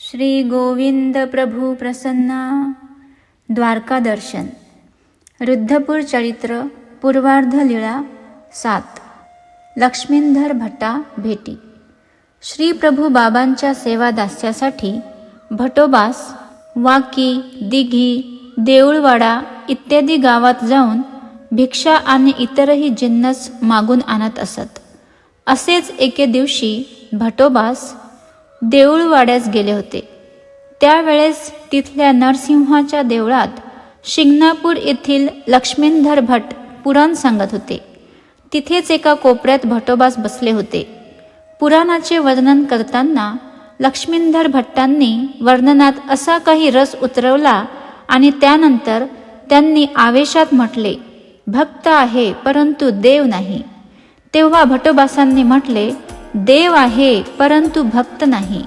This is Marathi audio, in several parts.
श्री गोविंद प्रभू प्रसन्ना. द्वारका दर्शन. रुद्धपूर चरित्र पूर्वार्ध लीळा सात. लक्ष्मींधर भट्टा भेटी. श्री प्रभू बाबांच्या सेवा दास्यासाठी भटोबास वाकी दिघी देऊळवाडा इत्यादी गावात जाऊन भिक्षा आणि इतरही जिन्नस मागून आणत असत. असेच एके दिवशी भटोबास देऊळवाड्यास गेले होते. त्यावेळेस तिथल्या नरसिंहाच्या देवळात शिंगणापूर येथील लक्ष्मींधर भट पुराण सांगत होते. तिथेच एका कोपऱ्यात भटोबास बसले होते. पुराणाचे वर्णन करताना लक्ष्मींधर भट्टांनी वर्णनात असा काही रस उतरवला आणि त्यानंतर त्यांनी आवेशात म्हटले भक्त आहे परंतु देव नाही. तेव्हा भटोबासांनी म्हटले देव आहे परंतु भक्त नाही.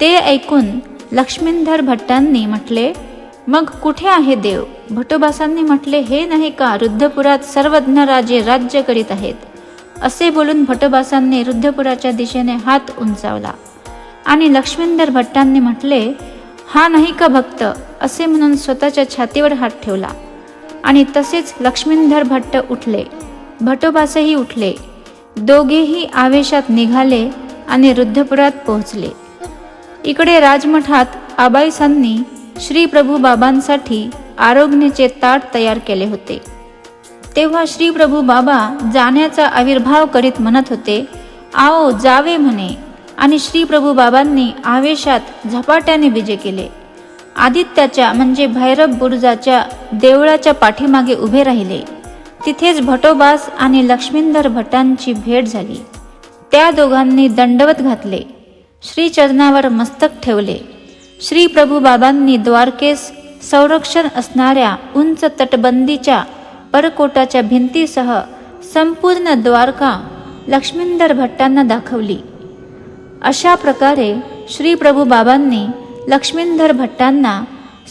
ते ऐकून लक्ष्मींधर भट्टांनी म्हटले मग कुठे आहे देव? भटोबासांनी म्हटले हे नाही का रुद्धपुरात सर्वज्ञ राजे राज्य करीत आहेत? असे बोलून भटोबासांनी रुद्धपुराच्या दिशेने हात उंचावला. आणि लक्ष्मींधर भट्टांनी म्हटले हा नाही का भक्त? असे म्हणून स्वतःच्या छातीवर हात ठेवला. आणि तसेच लक्ष्मींधर भट्ट उठले. भटोबासही उठले. दोघेही आवेशात निघाले आणि रुद्धपुरात पोहोचले. इकडे राजमठात आबाईसांनी श्री प्रभू बाबांसाठी आरोग्याचे ताट तयार केले होते. तेव्हा श्री प्रभू बाबा जाण्याचा आविर्भाव करीत म्हणत होते आओ जावे म्हणे. आणि श्री प्रभू बाबांनी आवेशात झपाट्याने विजय केले. आदित्याच्या म्हणजे भैरव बुरुजाच्या देवळाच्या पाठीमागे उभे राहिले. तिथेच भटोबास आणि लक्ष्मींदर भटांची भेट झाली. त्या दोघांनी दंडवत घातले. श्रीचरणावर मस्तक ठेवले. श्री प्रभू बाबांनी द्वारकेस संरक्षण असणाऱ्या उंच तटबंदीच्या परकोटाच्या भिंतीसह संपूर्ण द्वारका लक्ष्मींदर भट्टांना दाखवली. अशा प्रकारे श्री प्रभू बाबांनी लक्ष्मींधर भट्टांना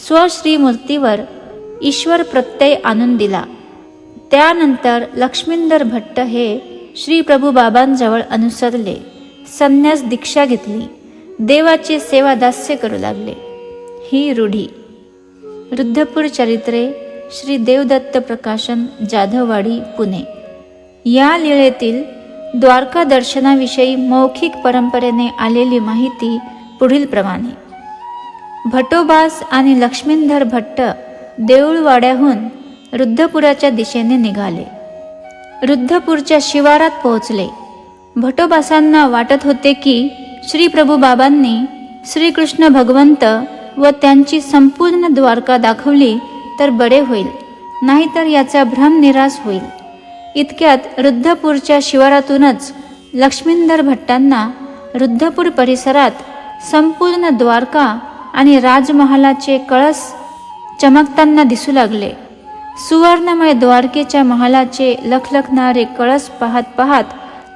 स्वश्रीमूर्तीवर ईश्वर प्रत्यय आणून दिला. त्यानंतर लक्ष्मींदर भट्ट हे श्री प्रभू बाबांजवळ अनुसरले. संन्यास दीक्षा घेतली. देवाची सेवा दास्य करू लागले. ही रूढी. रुद्धपूर चरित्रे श्री देवदत्त प्रकाशन जाधववाडी पुणे. या लीळेतील द्वारका दर्शनाविषयी मौखिक परंपरेने आलेली माहिती पुढील प्रमाणे. भटोबास आणि लक्ष्मींधर भट्ट देऊळवाड्याहून रुद्धपुराच्या दिशेने निघाले. रुद्धपूरच्या शिवारात पोहोचले. भटोबासांना वाटत होते की श्री प्रभू बाबांनी श्रीकृष्ण भगवंत व त्यांची संपूर्ण द्वारका दाखवली तर बरे होईल नाहीतर याचा भ्रम निराश होईल. इतक्यात रुद्धपूरच्या शिवारातूनच लक्ष्मींदर भट्टांना रुद्धपूर परिसरात संपूर्ण द्वारका आणि राजमहालाचे कळस चमकताना दिसू लागले. सुवर्णमय द्वारकेच्या महालाचे लखलखणारे कळस पाहत पाहत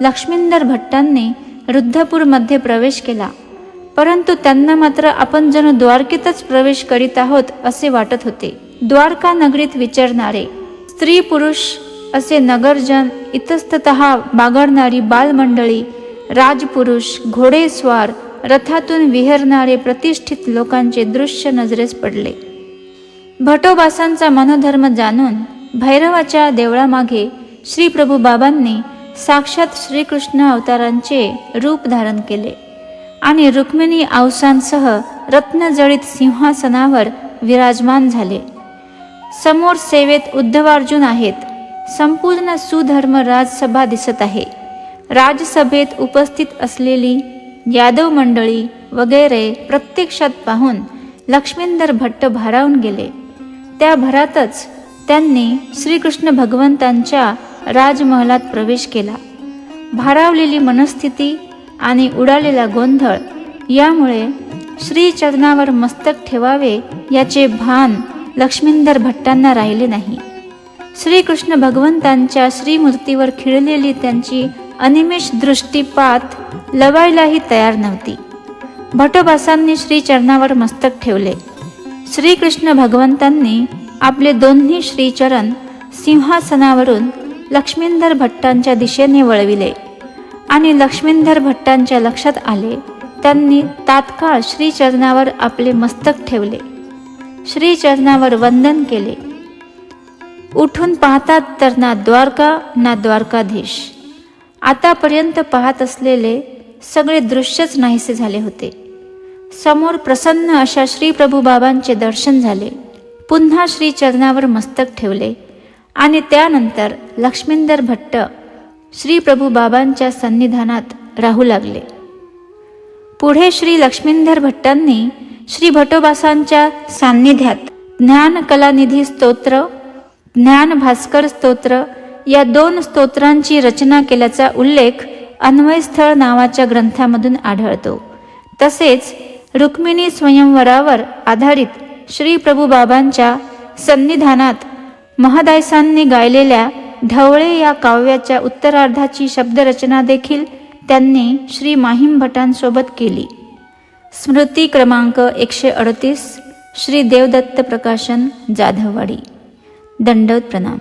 लक्ष्मींदर भट्टांनी रुद्धपूरमध्ये प्रवेश केला. परंतु त्यांना मात्र आपण जणू द्वारकेतच प्रवेश करीत आहोत असे वाटत होते. द्वारका नगरीत विचारणारे स्त्री पुरुष असे नगरजन इतस्तत बागडणारी बालमंडळी राजपुरुष घोडेस्वार रथातून विहरणारे प्रतिष्ठित लोकांचे दृश्य नजरेस पडले. भटोबासांचा मनोधर्म जाणून भैरवाच्या देवळामागे श्रीप्रभू बाबांनी साक्षात श्रीकृष्ण अवतारांचे रूप धारण केले आणि रुक्मिणी आवसांसह रत्नजळीत सिंहासनावर विराजमान झाले. समोर सेवेत उद्धवार्जुन आहेत. संपूर्ण सुधर्म राजसभा दिसत आहे. राजसभेत उपस्थित असलेली यादव मंडळी वगैरे प्रत्यक्षात पाहून लक्ष्मींदर भट्ट भारावून गेले. त्या भरातच त्यांनी श्रीकृष्ण भगवंतांच्या राजमहलात प्रवेश केला. भारावलेली मनस्थिती आणि उडालेला गोंधळ यामुळे श्रीचरणावर मस्तक ठेवावे याचे भान लक्ष्मींदर भट्टांना राहिले नाही. श्रीकृष्ण भगवंतांच्या श्रीमूर्तीवर खिळलेली त्यांची अनिमेष दृष्टीपात लवायलाही तयार नव्हती. भटोबासांनी श्रीचरणावर मस्तक ठेवले. श्रीकृष्ण भगवंतांनी आपले दोन्ही श्रीचरण सिंहासनावरून लक्ष्मींधर भट्टांच्या दिशेने वळविले. आणि लक्ष्मींधर भट्टांच्या लक्षात आले त्यांनी तात्काळ श्रीचरणावर आपले मस्तक ठेवले. श्रीचरणावर वंदन केले. उठून पाहतात तर ना द्वारका ना द्वारकाधीश. आतापर्यंत पाहत असलेले सगळे दृश्यच नाहीसे झाले होते. समोर प्रसन्न अशा श्री प्रभूबाबांचे दर्शन झाले. पुन्हा श्री चरणावर मस्तक ठेवले. आणि त्यानंतर लक्ष्मींदर भट्ट श्री प्रभूबाबांच्या सन्निधानात राहू लागले. पुढे श्री लक्ष्मींधर भट्टांनी श्री भटोबासांच्या सान्निध्यात ज्ञान कलानिधी स्तोत्र ज्ञान भास्कर स्तोत्र या दोन स्तोत्रांची रचना केल्याचा उल्लेख अन्वयस्थळ नावाच्या ग्रंथामधून आढळतो. तसेच रुक्मिणी स्वयंवरावर आधारित श्री प्रभूबाबांच्या सन्निधानात महादायसांनी गायलेल्या ढवळे या काव्याच्या उत्तरार्धाची शब्दरचना देखील त्यांनी श्री माहीम भटांसोबत केली. स्मृती क्रमांक एकशे अडतीस श्री देवदत्त प्रकाशन जाधववाडी. दंडवत प्रणाम.